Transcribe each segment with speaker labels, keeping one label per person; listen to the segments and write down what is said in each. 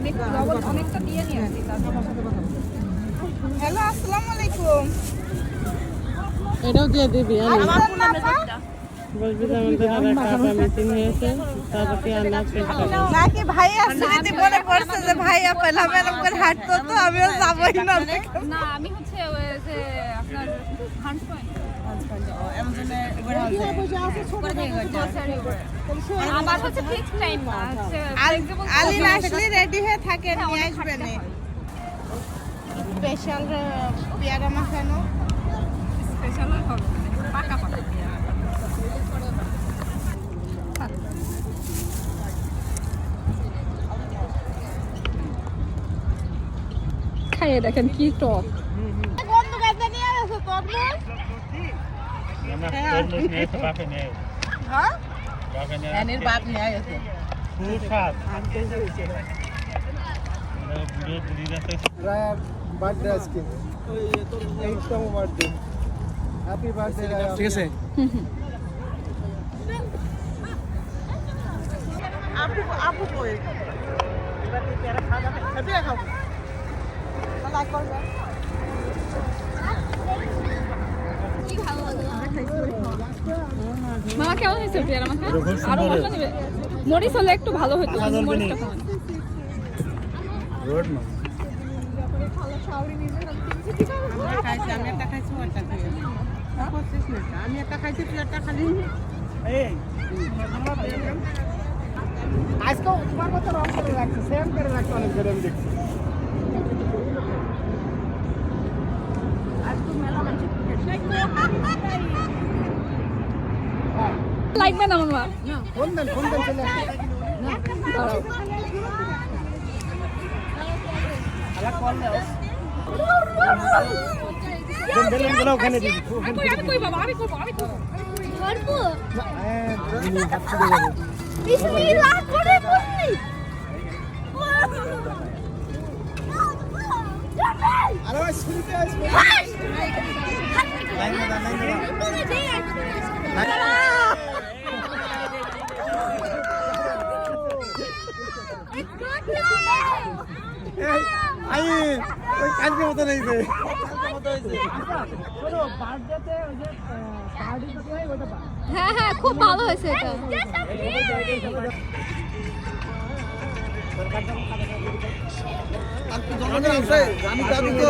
Speaker 1: আমি একটু লবণ অনেকটা দিয়ে নিয়ে আসি
Speaker 2: হ্যালো আসসালামু আলাইকুম।
Speaker 3: এটাও দিয়ে দিবি বলবি মিটিং হয়েছে তারপরে পেশ
Speaker 2: নাকি ভাই মনে পড়ছে যে ভাই পেলাম এরকম করে হাঁটতো তো আমিও যাবোই না।
Speaker 1: না আমি হচ্ছে ওই যে আপনার হান্স পয়েন্ট আমার হচ্ছে ফিক্স টাইম না হচ্ছে flexible
Speaker 2: আলি
Speaker 1: time।
Speaker 2: আসলে স্পেশাল পেয়ারা
Speaker 1: খাইয়ে দেখেন কি টক
Speaker 4: এসে।
Speaker 2: হ্যাঁ
Speaker 4: খুব
Speaker 5: রায়া। ঠিক আছে।
Speaker 2: আপু আপু কই? পেয়ারা খাও লাইক করবে
Speaker 1: মামা কেমন হয়েছে পেয়ারা মাখা আরও মশলা নেবে। মরিচ হলে একটু ভালো হতো। মরিচটা কমান?
Speaker 4: রোড না
Speaker 2: আমি একটা খাইছি ওটা আমি একটা খাইছি তুই একটা খালি।
Speaker 5: আজকে তোমার মতো রং করে রাখছে সেম করে রাখছে অনেক দেখছি।
Speaker 1: লাগবে না মামা
Speaker 5: ফোন দেন ফোন দেন চলে আসে
Speaker 1: দাঁড়াও
Speaker 5: দেন দেন দেন ওখানে দিবি
Speaker 1: আমি কই আমি কই বাবা আমি করব আমি করব
Speaker 5: হ্যাঁ তুমি হাত ছুড়ে যাবে
Speaker 2: বিসমিল্লাহ করে বললি
Speaker 5: আরে ওই শুনতে আসবে লাইন না লাইন এই আই ওই কালকে মতো যে হয় ওটা
Speaker 1: হ্যাঁ হ্যাঁ খুব ভালো হয়েছে এটা
Speaker 5: আমি যাবি তো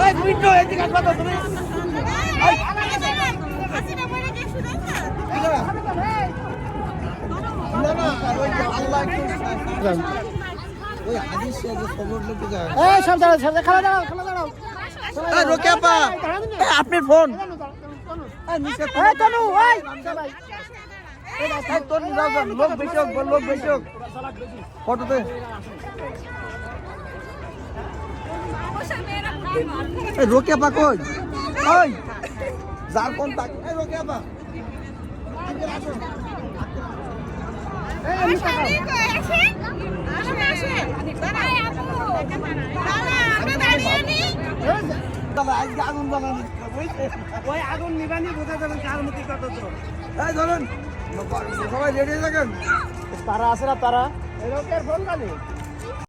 Speaker 5: ওই মিটো এদিকে আসবা তো তুমি না না আর ওই যে আল্লাহ একটু ওই হাদিস যে খবর লোকে যায় এই সব দাঁড়াও সব খালা দাঁড়াও খালা দাঁড়াও এই রোকে আপা আপনার ফোন। লোক বেশি লোক বেশি ফটোতে। রোকে আপা কই? ওই যার কোন তাক রোকে আজকে আগুন বানানি ওই আগুন নিবানি বোঝা যাবেন কার মধ্যে কত তো এই ধরুন সবাই রেডি থাকেন? তারা আছে না তারা? এরকম ফোন কালি